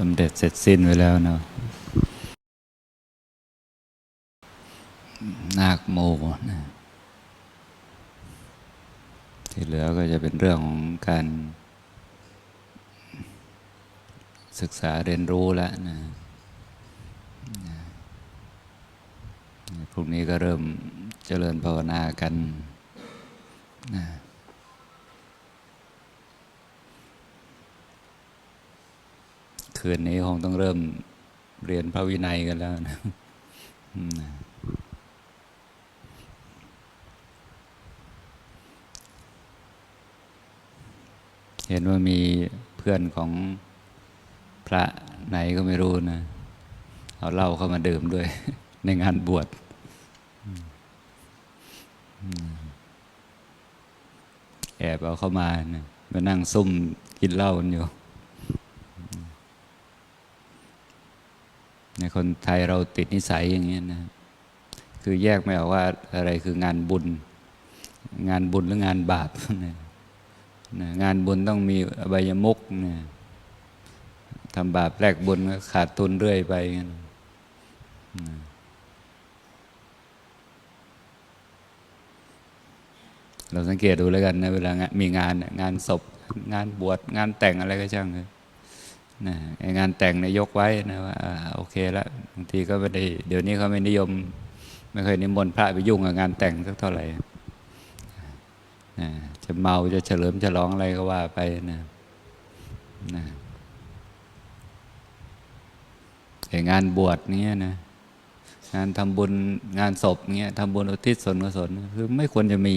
สำเร็จเสร็จสิ้นไปแล้วเนาะนาคโมนะที่เหลือก็จะเป็นเรื่องของการ ศึกษาเรียนรู้แล้วนะพรุ่งนี้ก็เริ่มเจริญภาวนากันนะ คืนนี้คงต้องเริ่มเรียนพระวินัยกันแล้วนะเห็นว่ามีเพื่อนของพระไหนก็ไม่รู้นะ เอาเหล้าเข้ามาดื่มด้วย ในงานบวชแอบเอาเข้ามานะมานั่งซุ่มกินเหล้ากันอยู่ ในคนไทยเราติดนิสัยอย่างเงี้นะคือแยกไม่ออกว่าอะไรคืองานบุญ งานบุญหรืองานบาปนะงานบุญต้องมีอบายมุกนะทำบาปแลกบุญก็ขาดทุนเรื่อยไปนะเราสังเกตดูแล้วกันนะเวลามีงาน งานศพ งานบวชงานแต่งอะไรก็ช่างเลย นะงานแต่งนี่ยยกไว้นะว่าโอเคแล้วบางทีก็ไม่ได้เดี๋ยวนี้เขาไม่นิยม ไม่เคยนิมนต์พระไปยุ่งกับงานแต่งสักเท่าไหร่นะจะเมาจะเฉลิมฉลองอะไรก็ว่าไปนะนะไอ้งานบวชเนี้ยนะงานทำบุญงานศพเนี้ยทำบุญอุทิศส่วนกุศลคือไม่ควรจะมี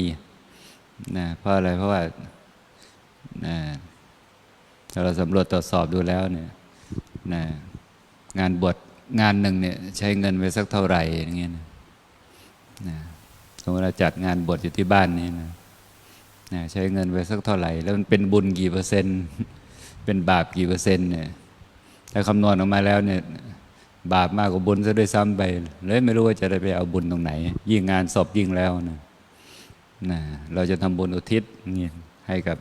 นะเพราะอะไรเพราะว่านะถ้า เราสำรวจตรวจสอบดูแล้วเนี่ยนะงานบวชงานหนึ่งเนี่ยใช้เงินไปสักเท่าไหร่อย่างเงี้ยนะนะสมมติเราจัดงานบวชอยู่ที่บ้านนี่นะนะใช้เงินไปสักเท่าไหร่ แล้วมันเป็นบุญกี่เปอร์เซ็นต์ เป็นบาปกี่เปอร์เซ็นต์เนี่ยถ้าคำนวณออกมาแล้วเนี่ยบาปมากกว่าบุญซะด้วยซ้ำไปเลยไม่รู้ว่าจะได้ไปเอาบุญตรงไหน ยิ่งงานศพยิ่งแล้วนะนะเราจะทำบุญอุทิศเนี่ยให้กับ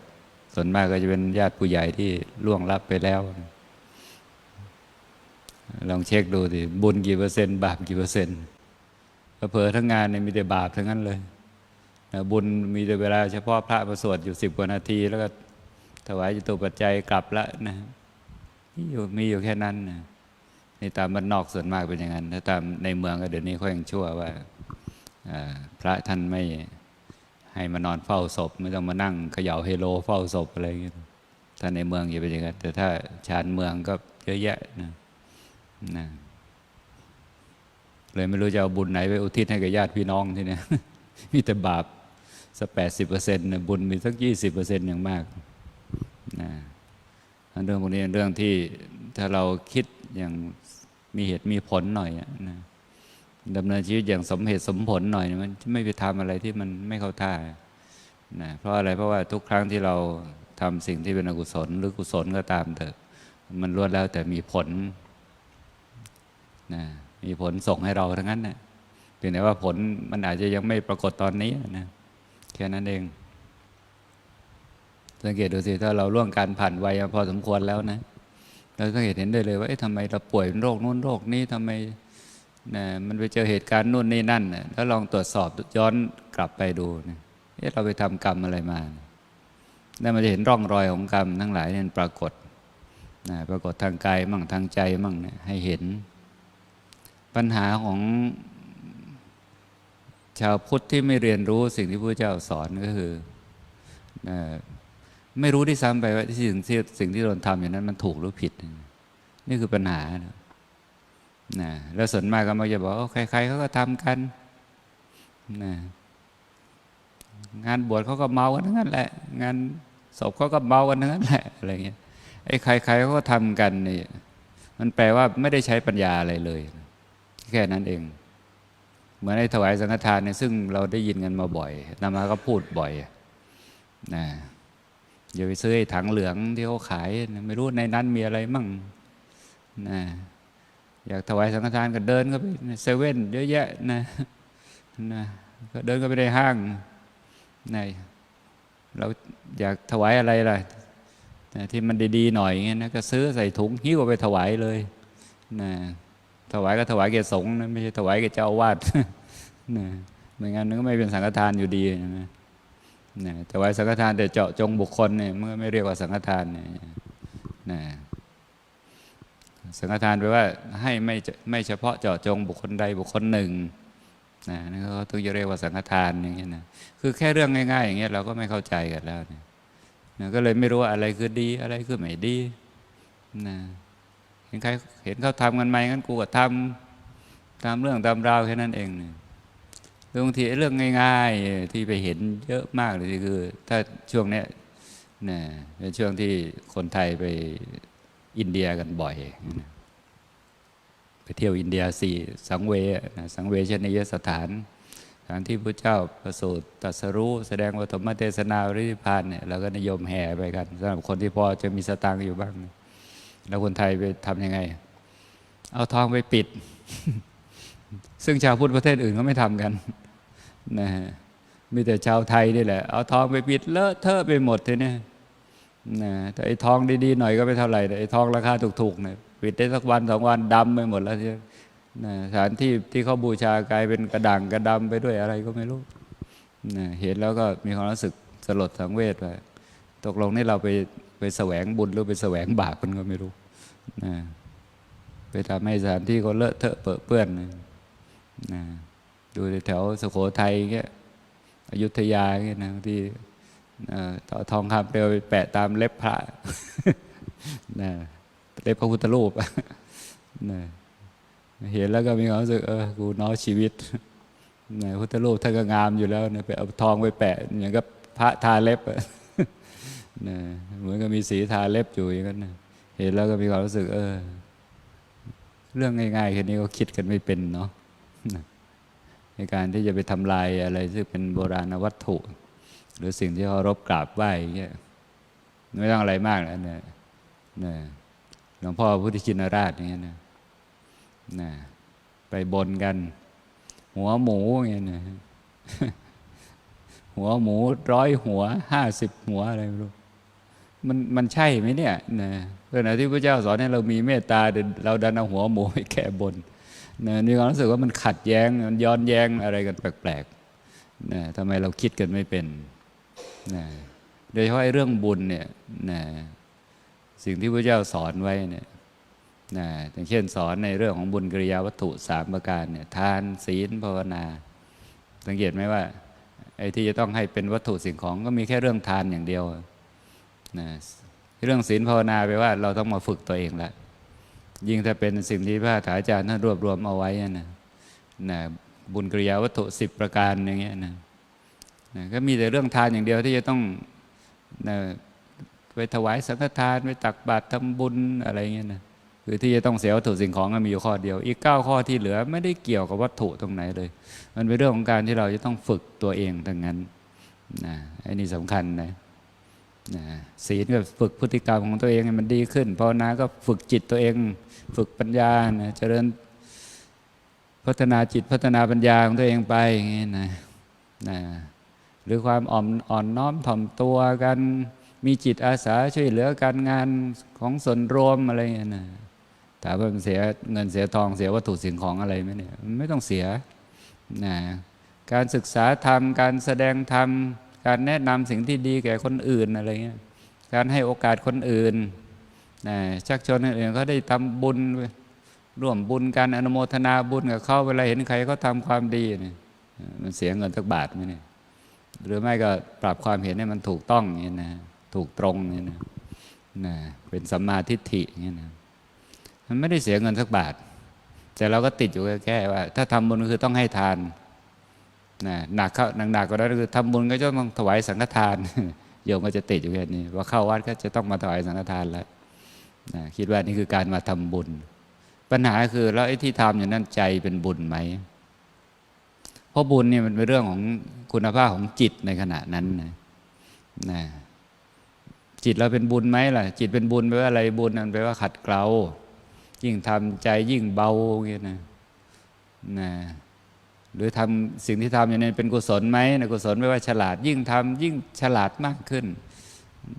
ส่วนมากก็จะเป็นญาติผู้ใหญ่ที่ล่วงลับไปแล้ว ลองเช็คดูสิบุญกี่เปอร์เซ็นต์ บาปกี่เปอร์เซ็นต์เผลอทั้งงานเนี่ยมีแต่บาปทั้งนั้นเลยบุญมีแต่เวลาเฉพาะพระประสวดอยู่สิบกว่านาที แล้วก็ถวายจตุปัจจัยกลับละนะมีอยู่มีอยู่แค่นั้นนะในตามบ้านนอกส่วนมากเป็นอย่างนั้นถ้าตามในเมืองก็เดี๋ยวนี้เขายังชั่วว่าพระท่านไม่ ให้มานอนเฝ้าศพ ไม่ต้องมานั่งเขย่าเฮโลเฝ้าศพอะไรอย่างเงี้ยถ้าในเมืองอย่าเป็นอย่างนั้นแต่ถ้าชานเมืองก็เยอะแยะนะนะเลยไม่รู้จะเอาบุญไหนไปอุทิศให้กับญาติพี่น้องทีเนี้ยมีแต่บาปสักแปดสิบเปอร์เซ็นต์บุญมีสักยี่สิบเปอร์เซ็นต์อย่างมากนะเรื่องพวกนี้เป็นเรื่องที่ถ้าเราคิดอย่างมีเหตุมีผลหน่อยนะ ดำเนินชีวิตอย่างสมเหตุสมผลหน่อยมันไม่ไปทำอะไรที่มันไม่เข้าท่านะเพราะอะไรเพราะว่าทุกครั้งที่เราทำสิ่งที่เป็นอกุศล หรือกุศลก็ตามเถอะ มันล้วนแล้วแต่มีผลนะมีผลส่งให้เราทั้งนั้นนะเพียงแต่ว่าผลมันอาจจะยังไม่ปรากฏตอนนี้นะแค่นั้นเอง สังเกตดูสิถ้าเราล่วงการผ่านวัยพอสมควรแล้วนะเราสังเกตเห็นได้เลยว่าเอ๊ะทำไมเราป่วยเป็นโรคนู้นโรคนี้ทำไม นะมันไปเจอเหตุการณ์นู่นนี่นั่นนะแล้วลองตรวจสอบย้อนกลับไปดูนะเอ๊ะเราไปทำกรรมอะไรมาแล้วมันจะเห็นร่องรอยของกรรมทั้งหลายเนี่ยปรากฏนะปรากฏทางกายมั่งทางใจมั่งเนี่ยให้เห็น ปัญหาของชาวพุทธที่ไม่เรียนรู้สิ่งที่พระเจ้าสอนก็คือนะไม่รู้ที่ซ้ำไปว่าสิ่งที่สิ่งที่เราทำอย่างนั้นมันถูกหรือผิด นี่คือปัญหานะ นะแล้วส่วนมากก็มักจะบอกว่าใครๆเขาก็ทำกันนะงานบวชเขาก็เมากันทั้งนั้นแหละ งานศพเขาก็เมากันทั้งนั้นแหละอะไรเงี้ยไอ้ใครๆเขาก็ทำกันนี่มันแปลว่าไม่ได้ใช้ปัญญาอะไรเลย แค่นั้นเอง เหมือนไอ้ถวายสังฆทานเนี่ยซึ่งเราได้ยินกันมาบ่อยนำมาก็พูดบ่อยนะอย่าไปซื้อไอ้ถังเหลืองที่เขาขาย ไม่รู้ในนั้นมีอะไรมั่งนะ อยากถวายสังฆทานก็เดินก็ไปเซเว่นเยอะแยะนะนะก็เดินก็ไปในห้างในเราอยากถวายอะไรล่ะนะที่มันดีๆหน่อยเงี้ยนะก็ซื้อใส่ถุงหิ้วไปถวายเลยนะถวายก็ถวายแก่สงฆ์นะไม่ใช่ถวายแก่เจ้าวาสนะไม่งั้นมันก็ไม่เป็นสังฆทานอยู่ดีนะนะถวายสังฆทานแต่เจาะจงบุคคลเนี่ยมันก็ไม่เรียกว่าสังฆทานเนี่ยนะ สังฆทานแปลว่าให้ไม่เฉไม่เฉพาะเจาะจงบุคคลใดบุคคลหนึ่งนะนั่นก็ต้องจะเรียกว่าสังฆทานอย่างเงี้ยนะคือแค่เรื่องง่าย ๆ อย่างเงี้ยเราก็ไม่เข้าใจกันแล้วเนี่ยนะก็เลยไม่รู้ว่าอะไรคือดีอะไรคือไม่ดีนะเห็นใครเห็นเขาทำกันไหมงั้นกูก็ทำตามเรื่องตามราวแค่นั้นเองเนี่ยบางทีเรื่องง่าย ๆ ที่ไปเห็นเยอะมากเลยคือ ถ้าช่วงเนี้ยนะเป็นช่วงที่คนไทยไป อินเดียกันบ่อย ไปเที่ยวอินเดียสี่สังเวสังเวชนียสถานสถานที่พระเจ้าประสูติตรัสรู้ แสดงวัตมเทศนาริพานเนี่ยเราก็นิยมแห่ไปกันสำหรับคนที่พอจะมีสตางค์อยู่บ้าง แล้วคนไทยไปทำยังไง เอาทองไปปิด ซึ่งชาวพุทธประเทศอื่นก็ไม่ทำกันนะฮะมีแต่ชาวไทยนี่แหละ เอาทองไปปิดเลอะเทอะไปหมดทีนี้ นะแต่ไอ้ทองดีๆหน่อยก็ไม่เท่าไหร่แต่ไอ้ทองราคาถูกๆเนี่ยปิดได้สักวันสองวันดำไปหมดแล้วทีนี้นะสถานที่ที่เขาบูชากลายเป็นกระด่างกระดำไปด้วยอะไรก็ไม่รู้นะเห็นแล้วก็มีความรู้สึกสลดสังเวชไปตกลงนี่เราไปไปแสวงบุญหรือไปแสวงบาปกันก็ไม่รู้นะไปทำให้สถานที่เขาเลอะเทอะเปรอะเปื้อนนะดูแถวสุโขทัยเงี้ยอยุธยาเงี้ยนะที่ เอ่อทองคำเปลวไปแปะตามเล็บพระนะเล็บพระพุทธรูปนะเห็นแล้วก็มีความรู้สึกเออกูน้อยชีวิตนะพุทธรูปท่านก็งามอยู่แล้วนะไปเอาทองไปแปะอย่างกับพระทาเล็บนะเหมือนกับมีสีทาเล็บอยู่อย่างนั้นนะเห็นแล้วก็มีความรู้สึก เออ เรื่องง่ายๆแค่นี้ก็คิดกันไม่เป็นเนาะในการที่จะไปทำลายอะไรซึ่งเป็นโบราณวัตถุ หรือสิ่งที่เคารพกราบไหว้เงี้ยไม่ต้องอะไรมากแล้วเนี่ยนะหลวงพ่อพุทธชินราชอย่างเงี้ยนะนะไปบนกัน หัวหมูอย่างเงี้ยนะหัวหมูร้อยหัวห้าสิบหัวอะไรไม่รู้มันมันใช่ไหมเนี่ยนะเพื่อนที่พระเจ้าสอนให้เรามีเมตตาเราดันเอาหัวหมูไปแก้บนนะนี่ความรู้สึกว่ามันขัดแย้งมันย้อนแย้งอะไรกันแปลกๆนะทำไมเราคิดกันไม่เป็น นะโดยเฉพาะไอ้เรื่องบุญเนี่ยนะสิ่งที่พระเจ้าสอนไว้เนี่ยนะอย่างเช่นสอนในเรื่องของบุญกิริยาวัตถุสามประการเนี่ยทานศีลภาวนา สังเกตไหมว่าไอ้ที่จะต้องให้เป็นวัตถุสิ่งของก็มีแค่เรื่องทานอย่างเดียวนะเรื่องศีลภาวนาไปว่าเราต้องมาฝึกตัวเองละยิ่งถ้าเป็นสิ่งที่พระถาอาจารย์ท่านรวบรวมเอาไว้นะนะบุญกิริยาวัตถุสิบประการอย่างเงี้ยนะ ก็มีแต่เรื่องทานอย่างเดียวที่จะต้องไปถวายสังฆทานไปตักบาตรทำบุญอะไรเงี้ยนะคือที่จะต้องเสียวัตถุสิ่งของก็มีอยู่ข้อเดียว อีก 9 ข้อที่เหลือไม่ได้เกี่ยวกับวัตถุตรงไหนเลย มันเป็นเรื่องของการที่เราจะต้องฝึกตัวเองทั้งนั้นนะไอ้นี่สำคัญนะนะศีลก็ฝึกพฤติกรรมของตัวเองให้มันดีขึ้นภาวนาก็ฝึกจิตตัวเอง ฝึกปัญญานะเจริญพัฒนาจิตพัฒนาปัญญาของตัวเองไปอย่างนี้นะนะ หรือความอ่อนอ่อนน้อมถ่อมตัวกัน มีจิตอาสาช่วยเหลือการงานของส่วนรวมอะไรเงี้ยนะถามว่ามันเสียเงินเสียทองเสียวัตถุสิ่งของอะไรไหมเนี่ยไม่ต้องเสียนะการศึกษาธรรม การแสดงธรรม การแนะนำสิ่งที่ดีแก่คนอื่นอะไรเงี้ยการให้โอกาสคนอื่นนะชักชวนคนอื่นเขาได้ทำบุญร่วมบุญการอนุโมทนาบุญกับเขาเวลาเห็นใครเขาทำความดีเนี่ยมันเสียเงินสักบาทไหมเนี่ย หรือไม่ก็ปรับความเห็นให้มันถูกต้องอย่างนี้นะถูกตรงอย่างนี้นะนะเป็นสัมมาทิฏฐิอย่างนี้นะมันไม่ได้เสียเงินสักบาท แต่เราก็ติดอยู่แค่ว่า ถ้าทำบุญก็คือต้องให้ทานนะหนักเข้าหนักๆก็ได้คือทำบุญก็จะต้องถวายสังฆทานโยมก็จะติดอยู่แค่นี้ว่าเข้าวัดก็จะต้องมาถวายสังฆทานแล้วนะคิดว่านี่คือการมาทำบุญ ปัญหาคือแล้วไอ้ที่ทำอย่างนั้นใจเป็นบุญไหม ราะบุญเนี่ยมันเป็นเรื่องของคุณภาพของจิตในขณะนั้นนะนะจิตเราเป็นบุญไหมล่ะ จิตเป็นบุญแปลว่าอะไรบุญนั่นแปลว่าขัดเกลายิ่งทำใจยิ่งเบาเงี้ยนะนะหรือทำสิ่งที่ทำอย่างนี้เป็นกุศลไหมนะกุศลแปลว่าฉลาด ยิ่งทำยิ่งฉลาดมากขึ้น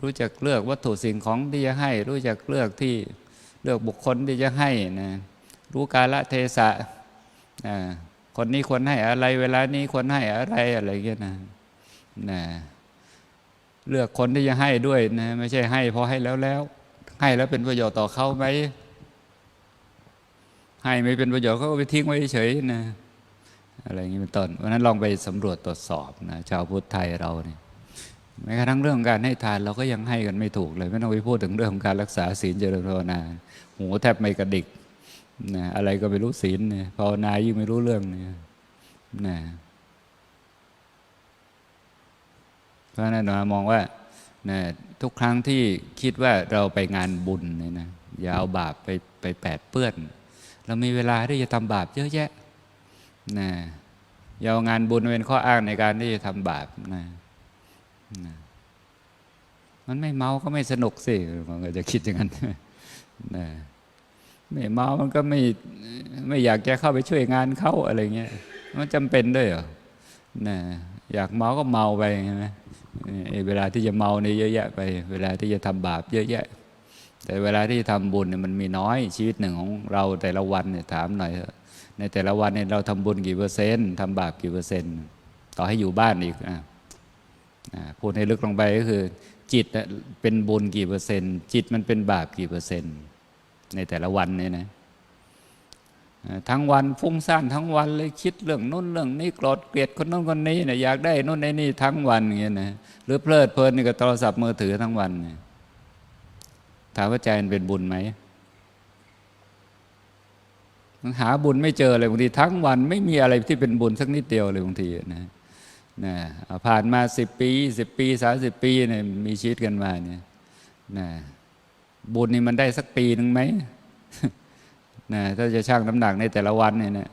รู้จักเลือกวัตถุสิ่งของที่จะให้ รู้จักเลือกที่เลือกบุคคลที่จะให้นะรู้กาละเทศะนะ คนนี้ควรให้อะไร เวลานี้ควรให้อะไรอะไรเงี้ยนะนะเลือกคนที่จะให้ด้วยนะไม่ใช่ให้พอให้แล้วแล้ว ให้แล้วเป็นประโยชน์ต่อเขาไหมให้ไม่เป็นประโยชน์เขาไปทิ้งไว้เฉยนะอะไรอย่างนี้เป็นต้นวันนั้นลองไปสำรวจตรวจสอบนะชาวพุทธไทยเราเนี่ยแม้กระทั่งเรื่องการให้ทานเราก็ยังให้กันไม่ถูกเลย ไม่ต้องไปพูดถึงเรื่องของการรักษาศีลเจริญภาวนาหูแทบไม่กระดิก นะอะไรก็ไม่รู้ศีลเนี่ยภาวนายิ่งไม่รู้เรื่องเนี่ยนะเพราะนั้นหมามองว่านะทุกครั้งที่คิดว่าเราไปงานบุญเนี่ยนะอย่าเอาบาปไปไปแปดเปื้อน เรามีเวลาที่จะทำบาปเยอะแยะนะอย่าเอางานบุญเป็นข้ออ้างในการที่จะทำบาปนะนะมันไม่เมาก็ไม่สนุกสิมันก็จะคิดอย่างนั้นนะ ไม่เมามันก็ไม่ไม่อยากจะเข้าไปช่วยงานเขาอะไรเงี้ยมันจำเป็นด้วยเหรอนะอยากเมาก็เมาไปใช่ไหมเอ่อเวลาที่จะเมาเนี่ยเยอะแยะไป เวลาที่จะทำบาปเยอะแยะ แต่เวลาที่จะทำบุญเนี่ยมันมีน้อยชีวิตหนึ่งของเราแต่ละวันเนี่ยถามหน่อยในแต่ละวันเนี่ยเราทำบุญกี่เปอร์เซ็นต์ทำบาปกี่เปอร์เซ็นต์ต่อให้อยู่บ้านอีกอะอ่าพูดให้ลึกลงไปก็คือ จิตน่ะเป็นบุญกี่เปอร์เซ็นต์ จิตมันเป็นบาปกี่เปอร์เซ็นต์ ในแต่ละวันเนี่ยนะทั้งวันฟุ้งซ่านทั้งวันเลยคิดเรื่องนู้นเรื่องนี้โกรธเกลียดคนนู้นคนนี้เนี่ยอยากได้นู้นไอ้นี่ทั้งวันอย่างเงี้ยนะหรือเพลิดเพลินกับโทรศัพท์มือถือทั้งวันถามว่าใจมันเป็นบุญไหมมันหาบุญไม่เจอเลยบางทีทั้งวันไม่มีอะไรที่เป็นบุญสักนิดเดียวเลยบางทีนะนะผ่านมาสิบปีสิบปีสาสิบปีเนี่ยมีชีวิตกันมาเนี่ยนะ บุญนี่มันได้สักปีหนึ่งไหมนะถ้าจะชั่งน้ำหนักในแต่ละวันเนี่ยนะ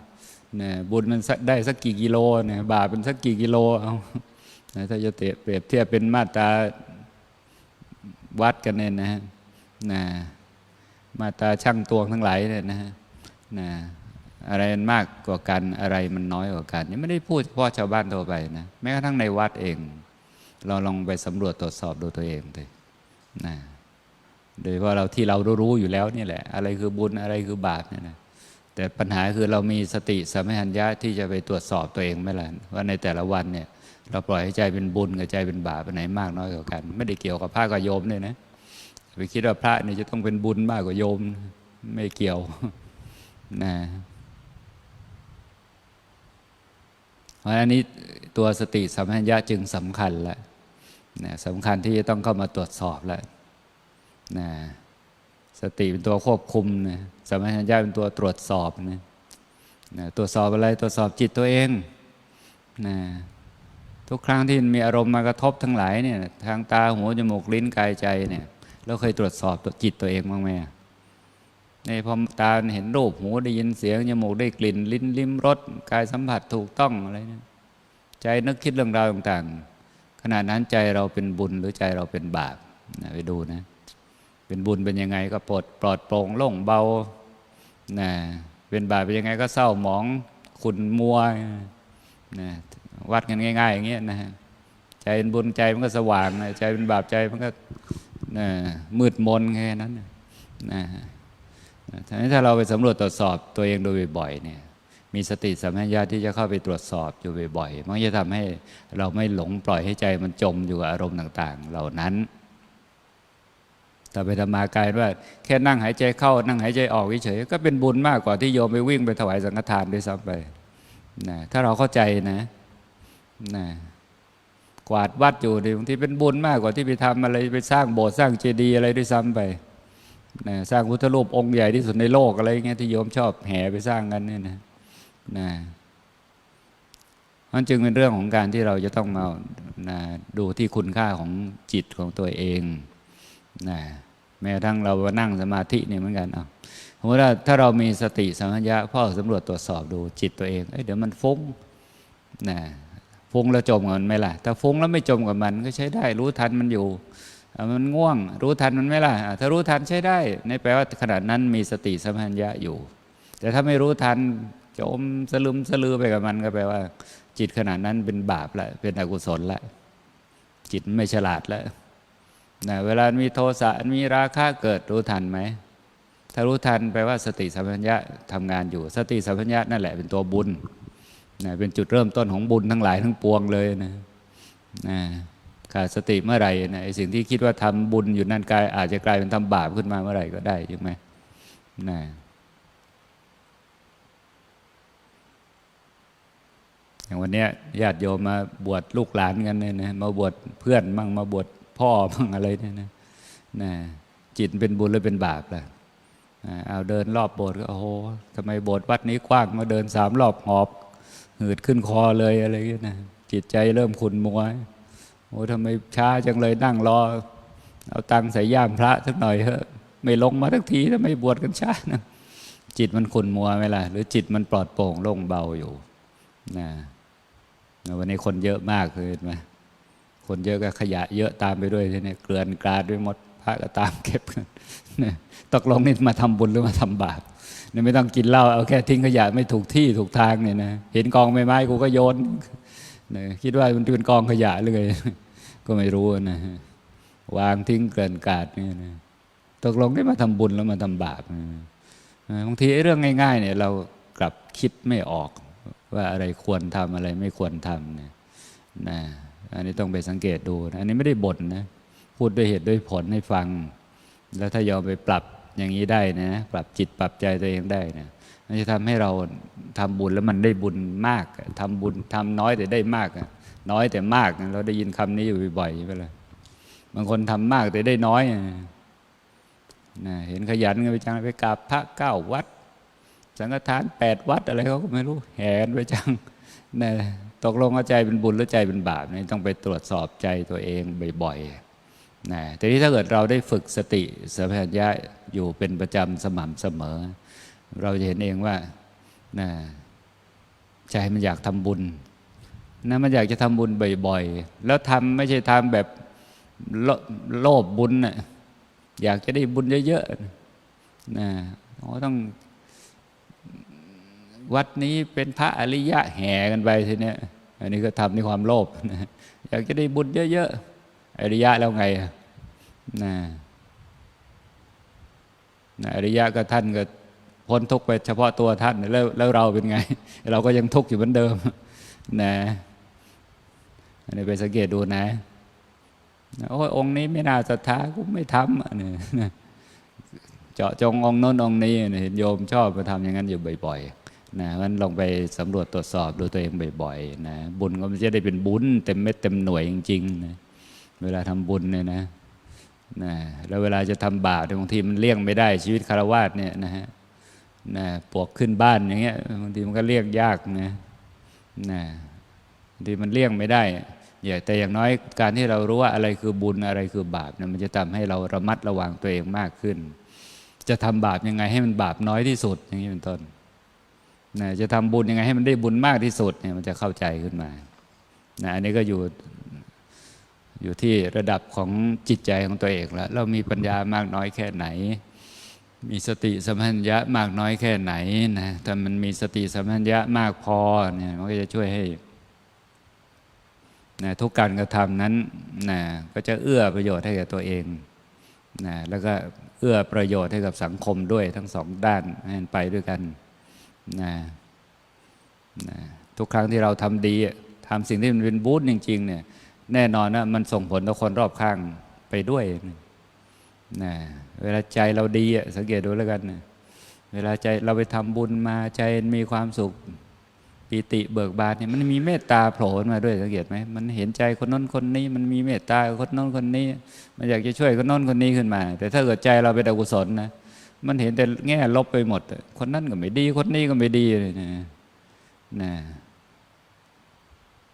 นะบุญมันได้สักกี่กิโลเนี่ยบาปเป็นสักกี่กิโลเอานะถ้าจะเปรียบเทียบเป็นมาตราวัดกันเนี่ยนะฮะนะมาตราช่างตวงทั้งหลายเนี่ยนะฮะนะอะไรมันมากกว่ากันอะไรมันน้อยกว่ากันนี่ไม่ได้พูดเฉพาะชาวบ้านทั่วไปนะแม้กระทั่งในวัดเอง เราลองไปสำรวจตรวจสอบดูตัวเองเลยนะ โดยเฉพาเราที่เรารู้อยู่แล้วนี่แหละ อะไรคือบุญอะไรคือบาปเนี่ยนะแต่ปัญหาคือเรามีสติสัมปชัญญะที่จะไปตรวจสอบตัวเองไหมล่ะว่าในแต่ละวันเนี่ยเราปล่อยให้ใจเป็นบุญกับใจเป็นบาปไปไหนมากน้อยกว่ากัน ไม่ได้เกี่ยวกับพระกับโยมเนี่ยนะไปคิดว่าพระเนี่ยจะต้องเป็นบุญมากกว่าโยมไม่เกี่ยวนะเพราะอันนี้ตัวสติสัมปชัญญะจึงสำคัญแล้วนะสำคัญที่จะต้องเข้ามาตรวจสอบแล้ว นะสติเป็นตัวควบคุมนะสมปชัญญะเป็นตัวตรวจสอบนะนะตรวจสอบอะไรตรวจสอบจิตตัวเองนะทุกครั้งที่มีอารมณ์มากระทบทั้งหลายเนี่ยทางตาหูจมูกลิ้นกายใจเนี่ยเราเคยตรวจสอบจิตตัวเองบ้างไหมในพอตาเห็นรูปหูได้ยินเสียงจมูกได้กลิ่น ลิ้นลิ้มรสกายสัมผัสถูกต้องอะไรเนี่ยใจนึกคิดเรื่องราวต่างๆขณะนั้นใจเราเป็นบุญหรือใจเราเป็นบาปนะไปดูนะ เป็นบุญเป็นยังไงก็ปลดปลอดโปร่งโล่งเบานะเป็นบาปเป็นยังไงก็เศร้าหมองขุ่นมัวนะวัดกันง่าย ๆ อย่างเงี้ยนะฮะใจเป็นบุญใจมันก็สว่างนะใจเป็นบาปใจมันก็นะมืดมนแค่นั้นนะนะทีนี้ถ้าเราไปสำรวจตรวจสอบตัวเองโดยบ่อยๆเนี่ยมีสติสัมปชัญญะที่จะเข้าไปตรวจสอบอยู่บ่อยๆ มันจะทำให้เราไม่หลงปล่อยให้ใจมันจมอยู่กับอารมณ์ต่าง ๆ เหล่านั้น แต่ไปทำมากลายว่า แค่นั่งหายใจเข้า นั่งหายใจออกเฉยก็เป็นบุญมากกว่าที่โยมไปวิ่งไปถวายสังฆทานด้วยซ้ำไปนะถ้าเราเข้าใจนะนะกวาดวัดอยู่เนี่ยบางทีเป็นบุญมากกว่าที่ไปทำอะไรไปสร้างโบสถ์สร้างเจดีย์อะไรด้วยซ้ำไปนะสร้างพุทธรูปองค์ใหญ่ที่สุดในโลกอะไรเงี้ยที่โยมชอบแห่ไปสร้างกันเนี่ยนะนะมันจึงเป็นเรื่องของการที่เราจะต้องมานะดูที่คุณค่าของจิตของตัวเองนะ แม้กระทั่งเรานั่งสมาธิเนี่ยเหมือนกันอะสมมติว่าถ้าเรามีสติสัมปชัญญะพ่อสำรวจตรวจสอบดูจิตตัวเองเอ้ยเดี๋ยวมันฟุ้งนะฟุ้งแล้วจมกับมันไหมล่ะ ถ้าฟุ้งแล้วไม่จมกับมันก็ใช้ได้ รู้ทันมันอยู่ มันง่วง รู้ทันมันไหมล่ะอะถ้ารู้ทันใช้ได้ในแปลว่าขณะนั้นมีสติสัมปชัญญะอยู่ แต่ถ้าไม่รู้ทันจมสลืมสลือไปกับมันก็แปลว่า จิตขณะนั้นเป็นบาปละเป็นอกุศลละจิตไม่ฉลาดแล้ว นะเวลามีโทสะมีราคะเกิดรู้ทันไหมถ้ารู้ทันแปลว่าสติสัมปชัญญะทำงานอยู่ สติสัมปชัญญะนั่นแหละเป็นตัวบุญนะเป็นจุดเริ่มต้นของบุญทั้งหลายทั้งปวงเลยนะนะขาดสติเมื่อไหร่นะไอสิ่งที่คิดว่าทำบุญอยู่นั่นกาย อาจจะกลายเป็นทำบาปขึ้นมาเมื่อไหร่ก็ได้ใช่ไหมนะอย่างวันเนี้ยญาติโยมมาบวชลูกหลานกันเนี่ยนะมาบวชเพื่อนมั่งมาบวช พ่อมั่งอะไรเนี่ยนะนะจิตเป็นบุญหรือเป็นบาปล่ะอ่าเอาเดินรอบโบสถ์ก็โอ้โหทำไมโบสถ์วัดนี้กว้างมาเดินสามรอบหอบหืดขึ้นคอเลยอะไรอย่างเงี้ยนะจิตใจเริ่มขุนมัวโอ้ทำไมช้าจังเลยนั่งรอ เอาตังใส่ย่ามพระสักหน่อยเถอะไม่ลงมาทักทีทำไมบวชกันช้านะจิตมันขุนมัวไหมล่ะ หรือจิตมันปลอดโปร่งโล่งเบาอยู่นะวันนี้คนเยอะมากเลยเห็นไหม คนเยอะก็ขยะเยอะตามไปด้วยทีนี้เกลื่อนกลาดไปหมดพระก็ตามเก็บกันตกลงนี่มาทำบุญหรือมาทำบาปเนี่ยไม่ต้องกินเหล้าเอาแค่ทิ้งขยะไม่ถูกที่ถูกทางเนี่ยนะเห็นกองใบไม้กูก็โยนนะคิดว่ามันเป็นกองขยะหรือไงก็ไม่รู้นะวางทิ้งเกลื่อนกลาดเนี่ยนะตกลงได้มาทำบุญแล้วมาทำบาปบางทีไอ้เรื่องง่าย ๆ เนี่ย เรากลับคิดไม่ออกว่าอะไรควรทำอะไรไม่ควรทำเนี่ยนะ อันนี้ต้องไปสังเกตดูนะอันนี้ไม่ได้บ่นนะ พูดด้วยเหตุด้วยผลให้ฟัง แล้วถ้ายอมไปปรับอย่างนี้ได้นะ ปรับจิตปรับใจตัวเองได้นะมันจะทำให้เราทำบุญแล้วมันได้บุญมากทำบุญทำน้อยแต่ได้มาก น้อยแต่มาก เราได้ยินคำนี้อยู่บ่อยๆใช่ไหมล่ะบางคนทำมากแต่ได้น้อยนะเห็นขยันกันไปจังไปกราบพระเก้าวัด สังฆทานแปดวัดอะไรเขาก็ไม่รู้ แหนไปจัง นะตกลงว่าใจเป็นบุญหรือใจเป็นบาปนี่ต้องไปตรวจสอบใจตัวเองบ่อยๆนะแต่ที่ถ้าเกิดเราได้ฝึกสติสัมปชัญญะอยู่เป็นประจำสม่ำเสมอ เราจะเห็นเองว่านะใจมันอยากทำบุญนะมันอยากจะทำบุญบ่อยๆ แล้วทำไม่ใช่ทำแบบโลโลภบุญนะอยากจะได้บุญเยอะๆนะต้อง วัดนี้เป็นพระอริยะแห่กันไปทีเนี้ยอันนี้ก็ทำในความโลภอยากจะได้บุญเยอะๆอริยะแล้วไงนะนะอริยะก็ท่านก็พ้นทุกข์ไปเฉพาะตัวท่านแล้วแล้วเราเป็นไง เราก็ยังทุกข์อยู่เหมือนเดิมนะอันนี้ไปสังเกตดูนะโอ้ยองค์นี้ไม่น่าศรัทธากูไม่ทำอันนี้เจาะจงองค์น้นองค์นี้เห็นโยมชอบมาทำอย่างนั้นอยู่บ่อย ๆ นะมันลองไปสำรวจตรวจสอบดูตัวเองบ่อยๆนะบุญก็มันจะได้เป็นบุญเต็มเม็ดเต็มหน่วยจริงๆนะเวลาทำบุญเนี่ยนะนะแล้วเวลาจะทำบาปบางทีมันเลี่ยงไม่ได้ชีวิตคารวาสเนี่ยนะฮะนะปวกขึ้นบ้านอย่างเงี้ยบางทีมันก็เลี่ยงยากนะนะบางทีมันเลี่ยงไม่ได้อย่าแต่อย่างน้อยการที่เรารู้ว่าอะไรคือบุญอะไรคือบาปเนี่ยมันจะทำให้เราระมัดระวังตัวเองมากขึ้น จะทำบาปยังไงให้มันบาปน้อยที่สุดอย่างนี้เป็นต้น นะจะทำบุญยังไงให้มันได้บุญมากที่สุดเนี่ยมันจะเข้าใจขึ้นมานะอันนี้ก็อยู่อยู่ที่ระดับของจิตใจของตัวเองแล้วเรามีปัญญามากน้อยแค่ไหน มีสติสัมปชัญญะมากน้อยแค่ไหนนะถ้ามันมีสติสัมปชัญญะมากพอเนี่ยมันก็จะช่วยให้นะทุกการกระทำนั้นนะก็จะเอื้อประโยชน์ให้กับตัวเองนะแล้วก็เอื้อประโยชน์ให้กับสังคมด้วยทั้งสองด้านให้มันไปด้วยกัน นะนะทุกครั้งที่เราทำดีทำสิ่งที่มันเป็นบูธจริง ๆ เนี่ย แน่นอนนะมันส่งผลต่อคนรอบข้างไปด้วยนะเวลาใจเราดีสังเกตดูแล้วกันนะเวลาใจเราไปทำบุญมาใจมีความสุขปีติเบิกบานเนี่ยมันมีเมตตาโผล่มาด้วยสังเกตไหมมันเห็นใจคนน้นคนนี้ มันมีเมตตาคนน้นคนนี้ มันอยากจะช่วยคนน้นคนนี้ขึ้นมา แต่ถ้าเกิดใจเราเป็นอกุศลนะ มันเห็นแต่แง่ลบไปหมด คนนั้นก็ไม่ดี คนนี้ก็ไม่ดีเลยนะนะ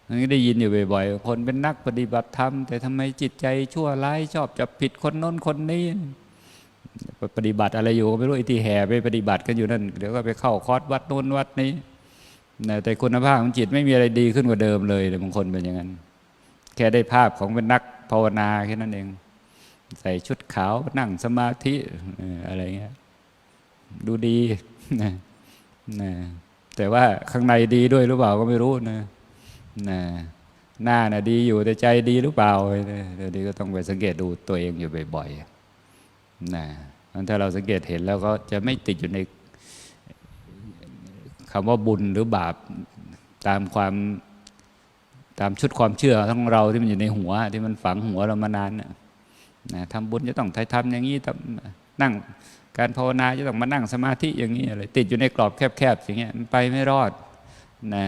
มันก็ได้ยินอยู่บ่อยๆ คนเป็นนักปฏิบัติธรรม แต่ทำไมจิตใจชั่วร้ายชอบจับผิดคนโน้นคนนี้ปฏิบัติอะไรอยู่ก็ไม่รู้ไอ้ที่แห่ไปปฏิบัติกันอยู่นั่นเดี๋ยวก็ไปเข้าคอร์สวัดโน้นวัดนี้นะแต่คุณภาพของจิตไม่มีอะไรดีขึ้นกว่าเดิมเลยบางคนเป็นอย่างนั้น แค่ได้ภาพของเป็นนักภาวนาแค่นั้นเอง ใส่ชุดขาวนั่งสมาธิอะไรเงี้ย ดูดีนะนะแต่ว่าข้างในดีด้วยหรือเปล่าก็ไม่รู้นะนะหน้าน่ะดีอยู่แต่ใจดีหรือเปล่าเดี๋ยวนี้ก็ต้องไปสังเกตดูตัวเองอยู่บ่อยๆนะงั้นถ้าเราสังเกตเห็นแล้วก็จะไม่ติดอยู่ในคำว่าบุญหรือบาปตามความตามชุดความเชื่อของเราที่มันอยู่ในหัว ที่มันฝังหัวเรามานานนะทำบุญจะต้องทำอย่างนี้ทำนั่ง การภาวนาจะต้องมานั่งสมาธิอย่างนี้อะไรติดอยู่ในกรอบแคบๆอย่างเงี้ยมันไปไม่รอดนะ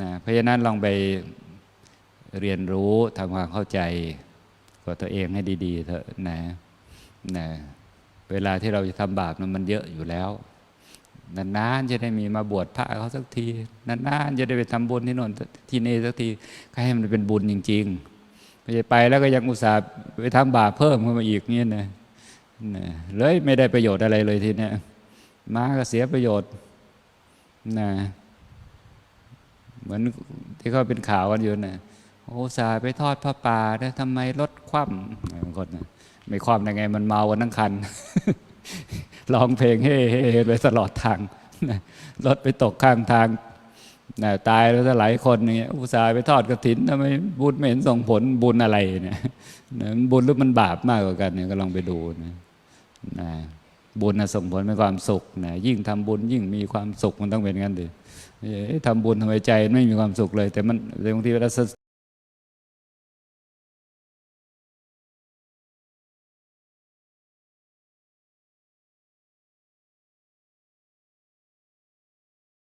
นะเพราะฉะนั้นลองไปเรียนรู้ทำความเข้าใจกับตัวเองให้ดีๆเถอะนะนะเวลาที่เราจะทำบาปนั้นมันเยอะอยู่แล้ว นานๆจะได้มีมาบวชพระเขาสักที นานๆจะได้ไปทำบุญที่นนที่นี่สักทีก็ให้มันเป็นบุญจริงๆไม่ใช่ไปแล้วก็ยังอุตส่าห์ไปทำบาปเพิ่มขึ้นมาอีกเนี่ยนะ เลยไม่ได้ประโยชน์อะไรเลยทีเนี้ยมาก็เสียประโยชน์นะเหมือนที่เขาเป็นข่าวกันอยู่นะโอ้สาห์ไปทอดพระป่าแล้วทำไมรถคว่ำบางคนนะไม่คว่ำได้ไง มันเมากันทั้งคันร้องเพลงเฮ้เฮ้เฮ้ไปตลอดทางรถไปตกข้างทางนะตายแล้วหลายคนอย่างเงี้ยอุตส่าห์ไปทอดกระถินทำไมบุญไม่เห็นส่งผลบุญอะไรเนี่ยนะบุญหรือมันบาปมากกว่ากันเนี่ยก็ลองไปดูนะ นะบุญนะส่งผลเป็นความสุขนะยิ่งทำบุญยิ่งมีความสุขมันต้องเป็นงั้นดิทำบุญทำไมใจไม่มีความสุขเลย แต่มันบางทีเวลา